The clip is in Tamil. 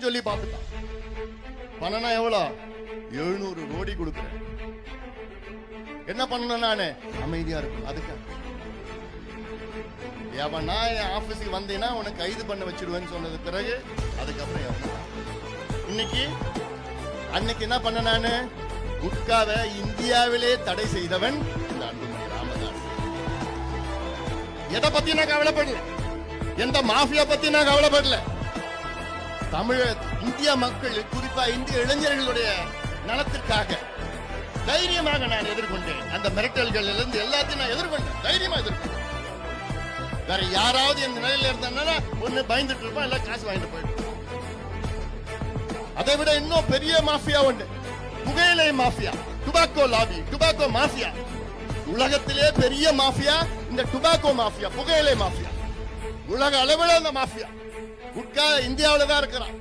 சொல்லி பார்த்துட்டான். பணம்னா எவ்வளோ? எழுநூறு கோடி கொடுக்குறேன். என்ன பண்ணணும் நானு? அமைதியா இருக்கும் அதுக்கு எவனா என் ஆபீஸுக்கு வந்தீங்கன்னா உனக்கு கைது பண்ண வச்சிடுவேன்னு சொன்னது பிறகு அதுக்கப்புறம் எவனா? இன்னைக்கு அன்னைக்கு என்ன பண்ண நானு? குட்காவை இந்தியாவிலே தடை செய்தவன் இந்த அன்புமணி ராமதாஸ். எதை பத்தி நான் கவலைப்படல. எந்த மாஃபியா பத்தி நான் கவலைப்படல. தமிழ இந்திய மக்கள் குறிப்பா இந்திய இளைஞர்களுடைய நலத்திற்காக தைரியமாக நான் எதிர்கொண்டேன். அந்த மிரட்டல்கள் இருந்து எல்லாத்தையும் நான் எதிர்கொண்டேன். தைரியமா எதிர்கொண்டேன். வேற யாராவது இந்த நிலையில இருந்தாங்கன்னா ஒண்ணு பயந்துட்டு இருப்பான் இல்ல காசு வாங்கிட்டு போயிட்டு அதை விட இன்னும் பெரிய மாஃபியா உண்டு புகையிலை mafia. Tobacco lobby tobacco mafia. உலகத்திலே பெரிய மாஃபியா இந்த டுபாக்கோ மாஃபியா புகையிலை மாஃபியா. உலக அளவில் அந்த மாஃபியா. குட்கா இந்தியாவில் தான் இருக்கிறான்.